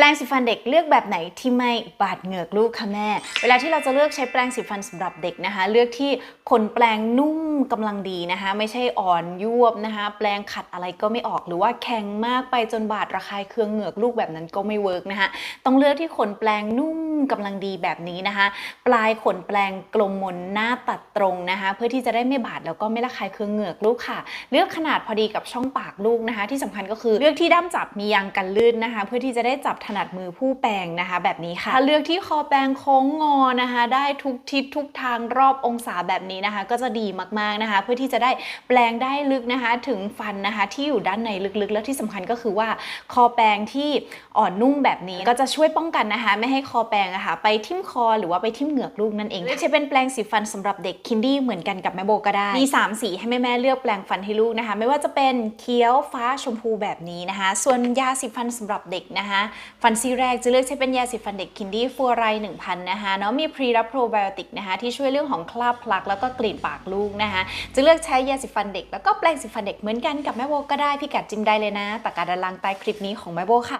แปรงสีฟันเด็กเลือกแบบไหนที่ไม่บาดเหงือกลูกคะแม่ เวลาที่เราจะเลือกใช้แปรงสีฟันสำหรับเด็กนะคะ เลือกที่ขนแปรงนุ่มกำลังดีนะคะ ไม่ใช่อ่อนยวบนะคะ แปรงขัดอะไรก็ไม่ออกหรือว่าแข็งมากไปจนบาดระคายเคืองเหงือกลูกแบบนั้นก็ไม่เวิร์กนะคะต้องเลือกที่ขนแปรงนุ่ม กำลังดีแบบนี้นะคะ ปลายขนแปรงกลมมนหน้าตัดตรงนะคะ เพื่อที่จะได้ไม่บาดแล้วก็ไม่ระคายเคืองเหงือกลูกค่ะ เลือกขนาดพอดีกับช่องปากลูกนะคะ ที่สำคัญก็คือเลือกที่ด้ามจับมียางกันลื่นนะคะ เพื่อที่จะได้จับถนัดมือผู้แปรงนะคะ แบบนี้ค่ะถ้าเลือกที่คอแปรงโค้งงอนะคะ ได้ทุกทิศทุกทางรอบองศาแบบนี้นะคะ ก็จะดีมากๆนะคะ เพื่อที่จะได้แปลงได้ลึกนะคะ ถึงฟันนะคะ ที่อยู่ด้านในลึกๆ แล้วที่สำคัญก็คือว่าคอแปรงที่อ่อนนุ่มแบบนี้ก็จะช่วยป้องกันนะคะ ไม่ให้คอแปรงอะค่ะไปทิ่มคอหรือว่าไปทิ่มเหงือกลูกนั่นเองเลือกใช้เป็นแปรงสีฟันสำหรับเด็กคินดี้เหมือนกันกับแม่โบก็ได้ มี 3 สีให้แม่ๆเลือกแปรงฟันให้ลูกนะคะ ไม่ว่าจะเป็นเขียวฟ้าชมพูแบบนี้นะคะ ส่วนยาสีฟันสำหรับเด็กนะคะ ฟันซี่แรกจะเลือกใช้เป็นยาสีฟันเด็กคินดี้ฟัวไร1000นะคะเนาะมีพรีและโปรไบโอติกนะคะที่ช่วยเรื่องของคราบพลักแล้วก็กลิ่นปากลูกนะคะจะเลือกใช้ยาสีฟันเด็ก แล้วก็แปรงสีฟันเด็กเหมือนกันกับแม่โบก็ได้พี่กัดจิ้มได้เลยนะตะกร้าด้านล่างใต้คลิปนี้ของแม่โบค่ะ